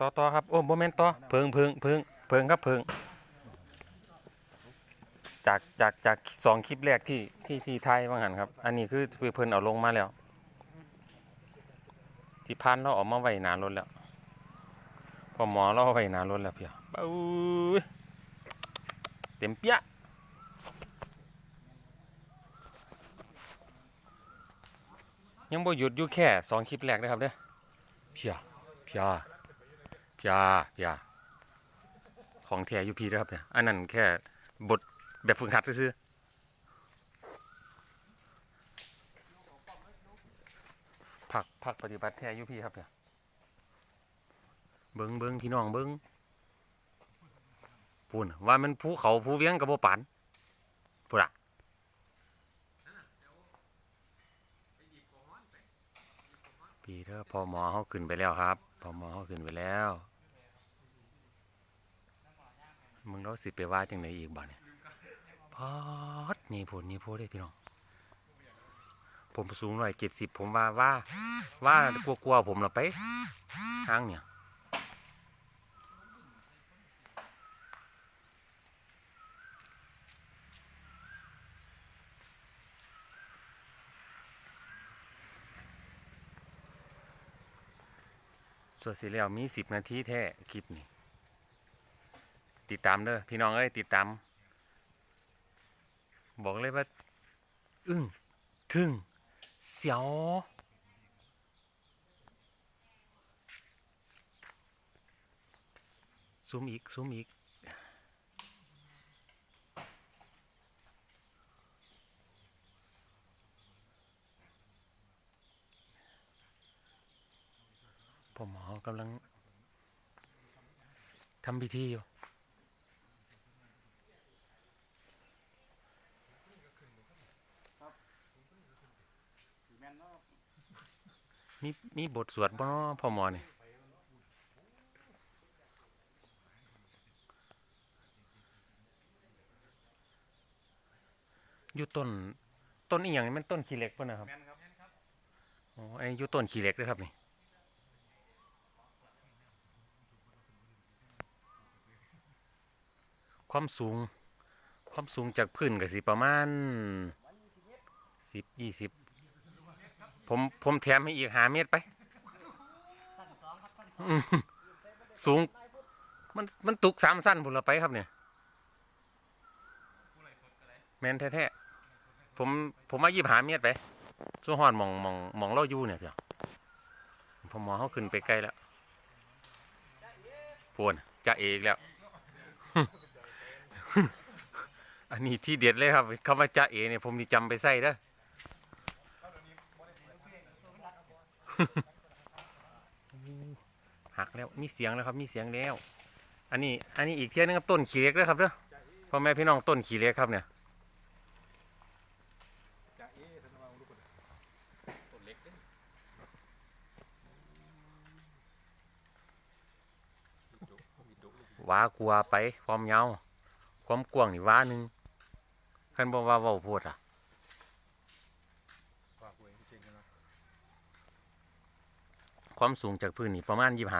ต่อต่อครับ โอ้โมเมนต์ต่อเพิงเพิงเพิงเพิงครับเพิง จากจากจากสองคลิปแรกที่ที่ที่ไทยว่างหันครับ อันนี้คือเพิ่นเอาลงมาแล้ว ที่พันเราออกมาไว้หนารถแล้ว พอหมอเราไว้หนารถแล้วเพียเอ้ยเต็มเปี้ยะยังบ่หยุดอยู่แค่สองคลิปแรกนะครับเด้อเพียเพีย พียเพียของแท้อยู่พีนะครับเนี่ยอันนั้นแค่บทแบบฝึกหัดซื่อผักผักปฏิบัติแท้อยู่พี่ครับเนี่ยเบิงเบิงพี่น้องเบิงพูนว่ามันภูเขาภูเวียงกับโบปานพูดอะพี่เถอะพอหมอเขาขึ้นไปแล้วครับพอหมอเขาขึ้นไปแล้ว มึงเราสิไปว่าจังไหนอีกบ้าเนี่ยพอดนี่พูดนี่พูดได้พี่น้อง ผมสูงหน่อยเจ็ดสิบผมว่าว่า ว่ากลัวๆผมละไปทางเนี่ยส่วนสีแล้วมีสิบนาทีแท้คลิปนี้ ติดตามเด้อพี่น้องเอ้ยติดตาม บอกเลยว่า อึ้งทึ่งเสียวซูมอีกซูมอีกผมหมอกำลังทำพิธีอยู่ มีมีบทสวดบ่เนาะพ่อหมอนี่อยู่ต้นต้นอีหยังนี่มันต้นขี้เหล็กป่ะนะครับแม่นครับอ๋ออันนี้อยู่ต้นขี้เหล็กด้วยครับนี่ความสูง ความสูงจากพื้นก็สิประมาณสิบยี่สิบ ผมผมแถมให้อีกหาเมตรไปอืมสูง มันมันตุกสามสั้นผุนละไปครับเนี่ยแมนแท้ๆผมผมมายิบหาเมตรไปสู้หอนหมองหมองหมองเราอยู่เนี่ยเพียวผมมองเขาขึ้นไปไกลแล้วพวนจะเอกแล้ว อันนี้ที่เด็ดเลยครับคำว่าจะเอเนี่ยผมนี่จำไปใส่เด้อ หักแล้วมีเสียงแล้วครับมีเสียงแล้ว อันนี้อันนี้อีกเที่ยนึงครับต้นขี้เล็กด้วยครับเด้อพ่อแม่พี่น้องต้นขี้เล็กครับเนี่ยว้ากลัวไปความยาความกว้างนี่ว้าหนึ่งคันบอกว่าเว้าโพูดอะ ความสูงจากพื้นนี่ประมาณยี่ห้า